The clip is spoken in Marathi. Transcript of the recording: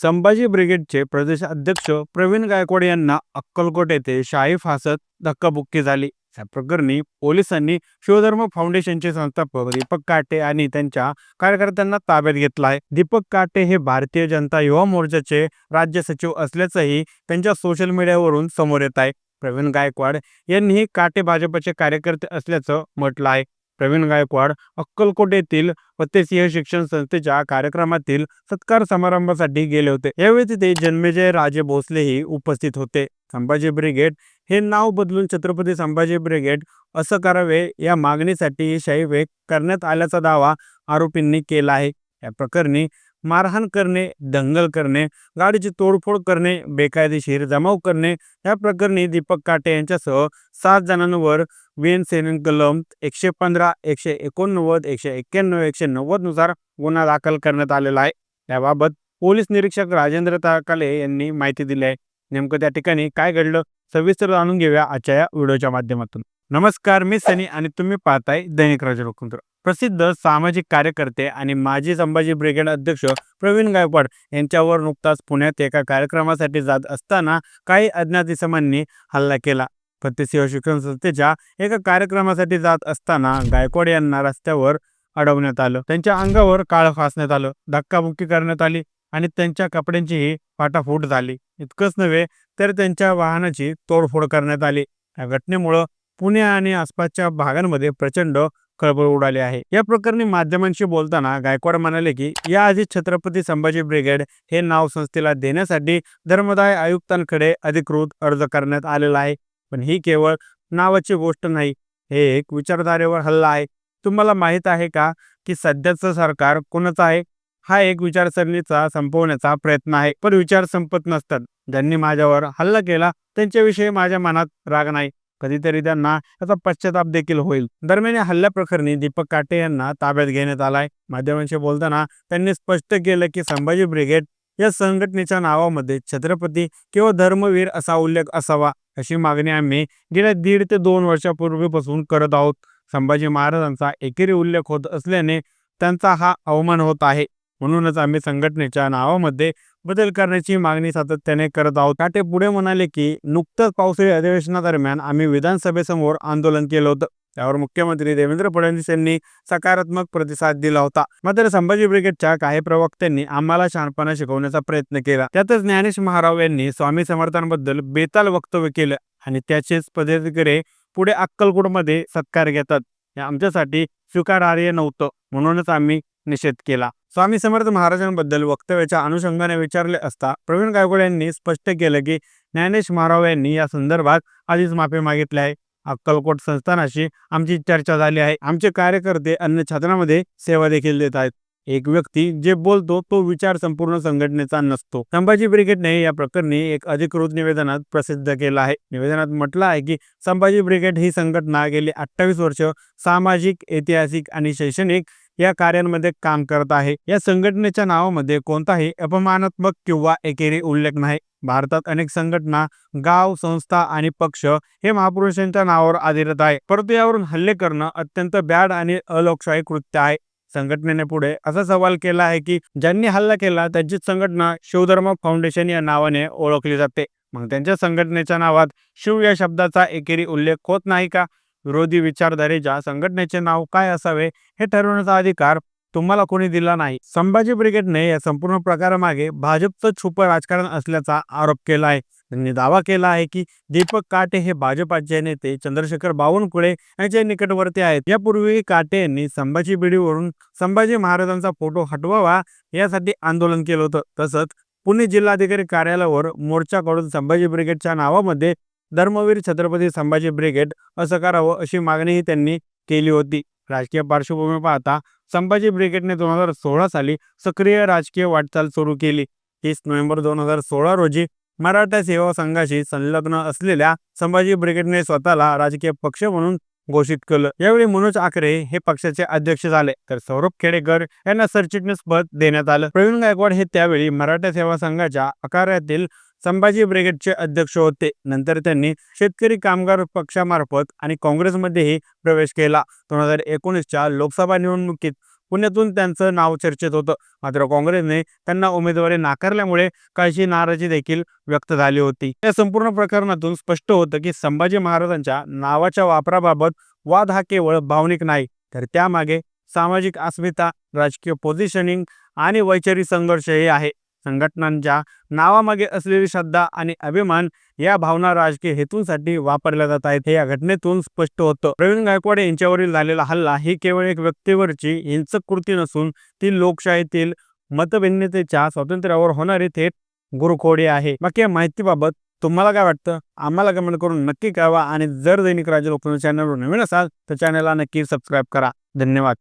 संभाजी ब्रिगेडचे प्रदेश अध्यक्ष प्रवीण गायकवाड यांना अक्कलकोट येथे शाही फासत धक्काबुक्की झाली. या प्रकरणी पोलिसांनी शिवधर्म फाउंडेशनचे संस्थापक दीपक काटे आणि त्यांच्या कार्यकर्त्यांना ताब्यात घेतला आहे दीपक काटे हे भारतीय जनता युवा मोर्चाचे राज्य सचिव असल्याचंही त्यांच्या सोशल मीडियावरून समोर येत आहे. प्रवीण गायकवाड यांनीही काटे भाजपचे कार्यकर्ते असल्याचं म्हटलं आहे प्रवीण गायकवाड अक्कलकोट येथील फतेसिंह शिक्षण संस्थेच्या कार्यक्रमातील सत्कार समारंभासाठी गेले होते. यावेळी तिथे जन्मेजय राजे भोसलेही उपस्थित होते. संभाजी ब्रिगेड हे नाव बदलून छत्रपती संभाजी ब्रिगेड असं करावे या मागणीसाठी ही शाही वेग करण्यात आल्याचा दावा आरोपींनी केला आहे. या प्रकरणी मारहाण करणे दंगल करणे गाडीची तोडफोड करणे बेकायदेशीर जमाव करणे या प्रकरणी दीपक काटे यांच्यासह सात जणांवर वीएन सेनेन कलम एकशे पंधरा एकशे एकोणनव्वद एकशे एक्क्याण्णव एकशे नव्वदनुसार गुन्हा दाखल करण्यात आलेला आहे. त्याबाबत पोलीस निरीक्षक राजेंद्र ताकाले यांनी माहिती दिली आहे. नेमकं त्या ठिकाणी काय घडलं सविस्तर जाणून घेऊया आजच्या या व्हिडिओच्या माध्यमातून. नमस्कार मी सनी आणि तुम्ही पाहताय दैनिक राजलोकतंत्र प्रसिद्ध सामाजिक कार्यकर्ते आणि माजी संभाजी ब्रिगेड अध्यक्ष प्रवीण गायकवाड यांच्यावर नुकताच पुण्यात एका कार्यक्रमासाठी जात असताना काही अज्ञात इसमांनी हल्ला केला. फतेसिंह शिक्षण संस्थेच्या एका कार्यक्रमासाठी जात असताना गायकवाड यांना रस्त्यावर अडवण्यात आलं. त्यांच्या अंगावर काळ फासण्यात आलं. धक्काबुक्की करण्यात आली आणि त्यांच्या कपड्यांचीही फाटाफूट झाली. इतकंच नव्हे तर त्यांच्या वाहनाची तोडफोड करण्यात आली. या घटनेमुळं पुणे आणि आसपासच्या भागांमध्ये प्रचंड खळबळ उडाली आहे. या प्रकरणी माध्यमांशी बोलताना गायकवाड म्हणाले की याआधी छत्रपती संभाजी ब्रिगेड हे नाव संस्थेला देण्यासाठी धर्मदाय आयुक्तांकडे अधिकृत अर्ज करण्यात आलेला आहे. पण ही केवळ नावाची गोष्ट नाही. हे एक विचारधारेवर हल्ला आहे. तुम्हाला माहीत आहे का की सध्याचं सरकार कोणाचं आहे? हा एक विचारसरणीचा संपवण्याचा प्रयत्न आहे. पण विचार संपत नसतात. ज्यांनी माझ्यावर हल्ला केला त्यांच्याविषयी माझ्या मनात राग नाही. कधीतरी त्यांना याचा पश्चाताप देखील होईल. दरम्यान या हल्ल्या प्रकरणी दीपक काटे यांना ताब्यात घेण्यात आलाय. माध्यमांशी बोलताना त्यांनी स्पष्ट केलं की संभाजी ब्रिगेड या संघटनेच्या नावामध्ये छत्रपती किंवा धर्मवीर असा उल्लेख असावा. अशी मागणी आम्ही गेल्या दीड ते दोन वर्षापूर्वीपासून करत आहोत. संभाजी महाराजांचा एकेरी उल्लेख होत असल्याने त्यांचा हा अवमान होत आहे. म्हणूनच आम्ही संघटनेच्या नावामध्ये बदल करण्याची मागणी सातत्याने करत आहोत. काटे पुढे म्हणाले की नुकतंच पावसाळी अधिवेशनादरम्यान आम्ही विधानसभेसमोर आंदोलन केलं होतं. त्यावर मुख्यमंत्री देवेंद्र फडणवीस यांनी सकारात्मक प्रतिसाद दिला होता. मात्र संभाजी ब्रिगेडच्या काही प्रवक्त्यांनी आम्हाला शहाणपणा शिकवण्याचा प्रयत्न केला. त्यातच ज्ञानेश महाराव यांनी स्वामी समर्थांबद्दल बेताल वक्तव्य केलं आणि त्याचेच पदाधिकारी पुढे अक्कलकोटमध्ये सत्कार घेतात. हे आमच्यासाठी स्वीकारार्ह नव्हतं. म्हणूनच आम्ही निषेध केला. स्वामी समर्थ महाराजांबद्दल वक्तव्याच्या अनुषंगाने विचारले असता प्रवीण गायकवाड यांनी स्पष्ट केलं की ज्ञानेश महाराव यांनी या संदर्भात आधीच माफी मागितली आहे. अक्कलकोट संस्थानाशी आमची चर्चा झाली आहे. आमचे कार्यकर्ते अन्य छात्रांमध्ये सेवा देखील देत आहेत. एक व्यक्ती जे बोलतो तो विचार संपूर्ण संघटनेचा नसतो. संभाजी ब्रिगेडने या प्रकरणी एक अधिकृत निवेदनात प्रसिद्ध केलं आहे. निवेदनात म्हटलं आहे की संभाजी ब्रिगेड ही संघटना गेली अठ्ठावीस वर्ष सामाजिक ऐतिहासिक आणि शैक्षणिक या कार्यांमध्ये काम करत आहे. या संघटनेच्या नावामध्ये कोणताही अपमानात्मक किंवा एकेरी उल्लेख नाही. भारतात अनेक संघटना गाव संस्था आणि पक्ष हे महापुरुषांच्या नावावर आधारित आहे. परंतु यावरून हल्ले करणं अत्यंत बॅड आणि अलोकशाही कृत्य आहे. संघटनेने पुढे असा सवाल केला आहे की ज्यांनी हल्ला केला त्यांची संघटना शिवधर्म फाउंडेशन या नावाने ओळखली जाते. मग त्यांच्या संघटनेच्या नावात शिव या शब्दाचा एकेरी उल्लेख होत नाही का? विरोधी विचारधारेच्या संघटनेचे नाव काय असावे हे ठरवण्याचा अधिकार तुम्हाला कोणी दिला नाही. संभाजी ब्रिगेडने या संपूर्ण प्रकारामागे भाजपचं छुपं राजकारण असल्याचा आरोप केला आहे. त्यांनी दावा केला आहे की दीपक काटे हे भाजपाचे नेते चंद्रशेखर बावनकुळे यांचे निकटवर्ती आहेत. यापूर्वी काटे यांनी संभाजी बिडीवरून संभाजी महाराजांचा फोटो हटवावा यासाठी आंदोलन केलं होतं. तसंच पुणे जिल्हाधिकारी कार्यालयावर मोर्चा काढून संभाजी ब्रिगेडच्या नावामध्ये धर्मवीर छत्रपती संभाजी ब्रिगेड असं करावं अशी मागणीही त्यांनी केली होती. राजकीय पार्श्वभूमी पाहता संभाजी ब्रिगेडने दोन हजार सोळा साली सक्रिय राजकीय वाटचाल सुरू केली. तीस नोव्हेंबर दोन हजार सोळा रोजी मराठा सेवा संघाशी संलग्न असलेल्या संभाजी ब्रिगेडने स्वतःला राजकीय पक्ष म्हणून घोषित केलं. यावेळी मनोज आकरे हे पक्षाचे अध्यक्ष झाले. तर सौरभ खेडेकर यांना सरचिटणीस पद देण्यात आलं. प्रवीण गायकवाड हे त्यावेळी मराठा सेवा संघाच्या आकारातील संभाजी ब्रिगेडचे अध्यक्ष होते. नंतर त्यांनी शेतकरी कामगार पक्षामार्फत आणि काँग्रेसमध्येही प्रवेश केला. दोन हजार एकोणीसच्या लोकसभा निवडणुकीत पुण्यातून त्यांचं नाव चर्चेत होतं. मात्र काँग्रेसने त्यांना उमेदवारी नाकारल्यामुळे काहीशी नाराजी देखील व्यक्त झाली होती. या संपूर्ण प्रकरणातून स्पष्ट होतं की संभाजी महाराजांच्या नावाच्या वापराबाबत वाद हा केवळ भावनिक नाही तर त्यामागे सामाजिक अस्मिता राजकीय पोझिशनिंग आणि वैचारिक संघर्षही आहे. संघटनांच्या नावामागे असलेली श्रद्धा आणि अभिमान या भावना राजकीय हेतूंसाठी वापरल्या जात आहेत. हे या घटनेतून स्पष्ट होतं. प्रवीण गायकवाड यांच्यावरील झालेला हल्ला ही केवळ एक व्यक्तीवरची हिंसक कृती नसून ती लोकशाहीतील मतभिन्नतेच्या स्वातंत्र्यावर होणारी थेट गुरुखोडी आहे. बाकी या माहितीबाबत तुम्हाला काय वाटतं? आम्हाला कमेंट करून नक्की कळवा आणि जर दैनिक राज्य लोकल चॅनलवर नवीन असाल तर चॅनलला नक्की सबस्क्राईब करा. धन्यवाद.